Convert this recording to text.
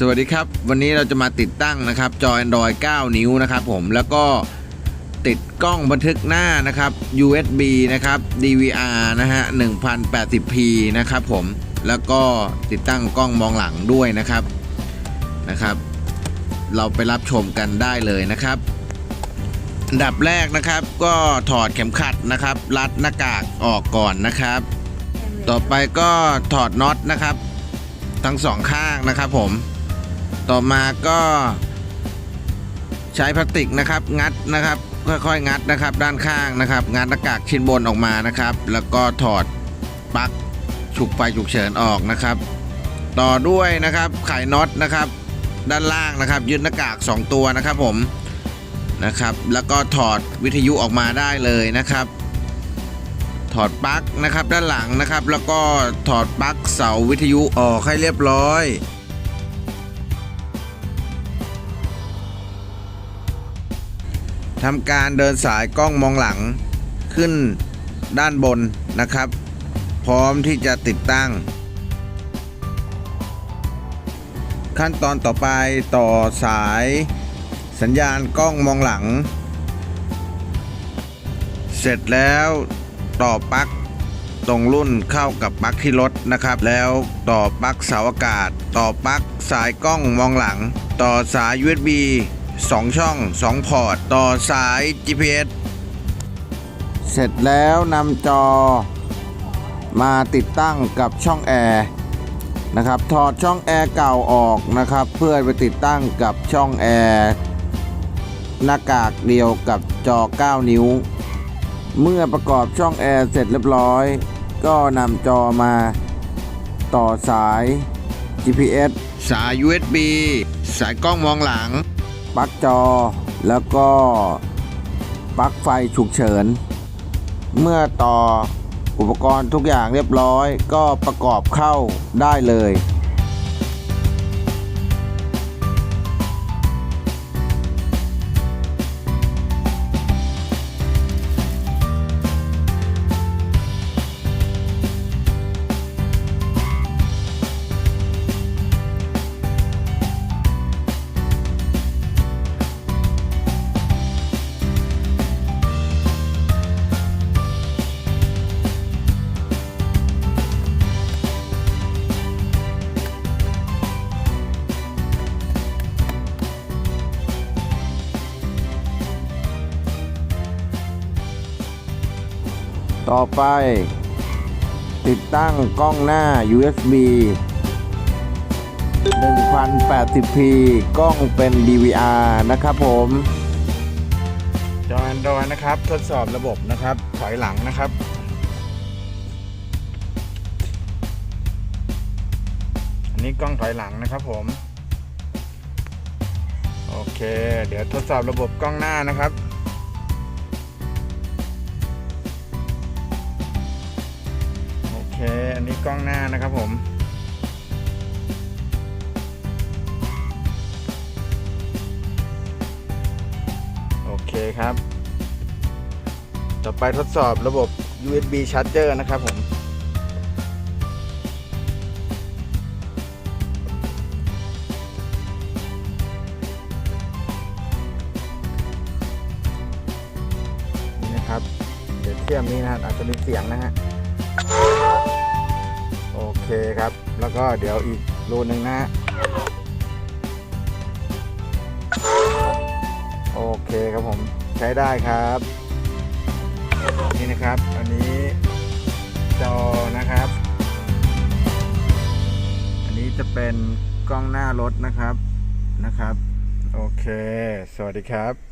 สวัสดีครับ วันนี้เราจะมาติดตั้งนะครับจอ Android 9 นิ้วนะครับผมแล้วก็ติดกล้องบันทึกหน้านะครับ USB นะครับ DVR นะฮะ 1080p นะครับผมแล้วก็ติดตั้งกล้องมองหลังด้วยนะครับนะครับ เราไปรับชมกันได้เลยนะครับอันดับแรกนะครับก็ถอดเข็มขัดนะครับ รัดหน้ากากออกก่อนนะครับ ต่อไปก็ถอดน็อตนะครับ ทั้งสองข้างนะครับผม ต่อมาก็ใช้พลาสติกนะครับ งัดนะครับ ค่อยๆงัดนะครับ ด้านข้างนะครับ งัดหน้ากากชิ้นบนออกมานะครับ แล้วก็ถอดปลั๊กฉุกไฟฉุกเฉินออกนะครับ ต่อด้วยนะครับไขน็อตนะครับ ด้านล่างนะครับ ยึดหน้ากาก 2 ตัวนะครับผมนะครับ แล้วก็ถอดวิทยุออกมาได้เลยนะครับ ถอดปลั๊กนะครับด้านหลังนะครับ แล้วก็ถอดปลั๊กเสาวิทยุออกให้เรียบร้อย ทำการเดินสายกล้องมองหลังขึ้นด้านบนนะครับ พร้อมที่จะติดตั้ง ขั้นตอนต่อไปต่อสาย สัญญาณกล้องมองหลัง เสร็จแล้วต่อปลั๊กตรงรุ่นเข้ากับปลั๊กที่รถนะครับ แล้วต่อปลั๊กเสาอากาศ ต่อปลั๊กสายกล้องมองหลัง ต่อสาย USB 2 ช่อง 2 พอร์ต ต่อสาย GPS เสร็จแล้วนำจอมาติดตั้งกับช่องแอร์นะครับ ถอดช่องแอร์เก่าออกนะครับ เพื่อไปติดตั้งกับช่องแอร์หน้ากากเดียวกับจอ 9 นิ้ว เมื่อประกอบช่องแอร์เสร็จเรียบร้อย ก็นำจอมาต่อสาย GPS สาย USB สายกล้องมองหลัง ปลั๊กจอ แล้วก็ปลั๊กไฟฉุกเฉิน เมื่อต่ออุปกรณ์ทุกอย่างเรียบร้อย ก็ประกอบเข้าได้เลย ต่อไป ติดตั้งกล้องหน้า USB 1080p กล้องเป็น DVR นะครับผมจอ Android นะครับ ทดสอบระบบนะครับ ถอยหลังนะครับ อันนี้กล้องถอยหลังนะครับผม โอเค เดี๋ยวทดสอบระบบกล้องหน้านะครับ อันนี้กล้องหน้านะครับผมโอเคครับ ต่อไปทดสอบระบบ USB Charger นะครับผมนี่นะครับ เดี๋ยวเทียมนี้นะฮะอาจจะมีเสียงนะฮะ โอเคครับ แล้วก็เดี๋ยวอีกรูนึงนะ โอเคครับผมใช้ได้ครับ นี่นะครับ อันนี้จอนะครับ อันนี้จะเป็นกล้องหน้ารถนะครับนะครับ โอเค สวัสดีครับ